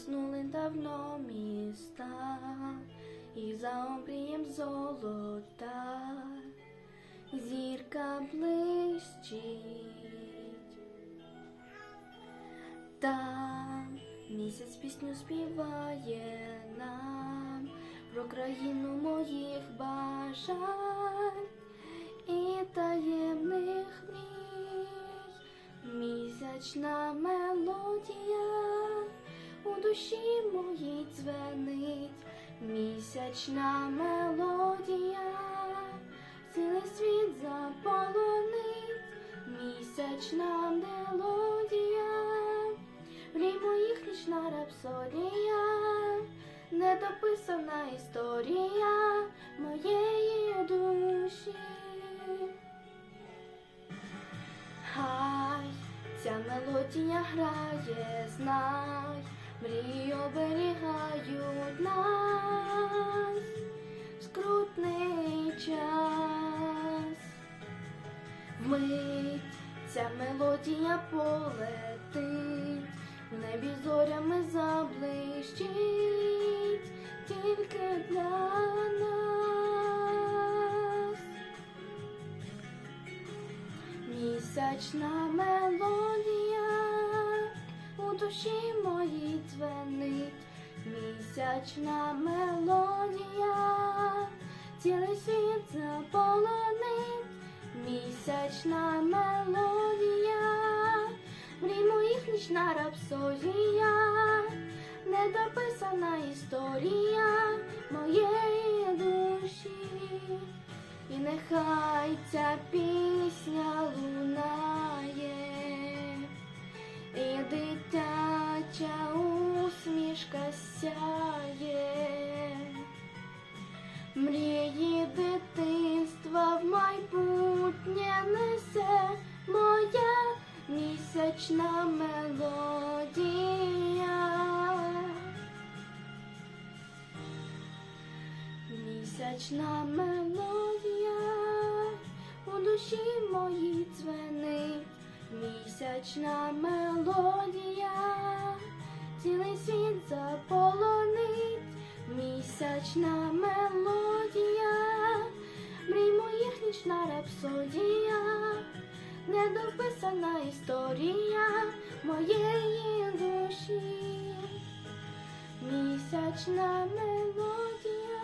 Заснули давно міста, і за обрієм золота, зірка блищить. Там місяць пісню співає нам про країну моїх бажань і таємних мрій. Місячна мелодія душі моїй дзвенить, місячна мелодія, цілий світ заполонить, місячна мелодія, мрій моїх нічна рапсодія, недописана історія моєї душі. Хай ця мелодія грає, знай, мрії оберігають нас скрутний час. Вмить ця мелодія полетить, в небі зорями заблищить тільки для нас. Місячна мелодія душі моїй дзвенить, місячна мелодія, цілий світ заполонить, місячна мелодія, в моїх нічна рапсодія, недописана сяє, мрії дитинства в майбутнє несе моя місячна мелодія. Місячна мелодія у душі моїй дзвенить, місячна мелодія, цілий світ заполонить, місячна мелодія, мрій моїх нічна рапсодія, недописана історія моєї душі. Місячна мелодія,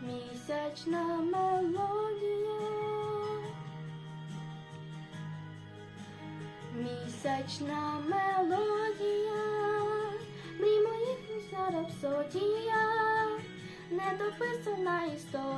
місячна мелодія, місячна мелодія, рапсодія, недописана історія.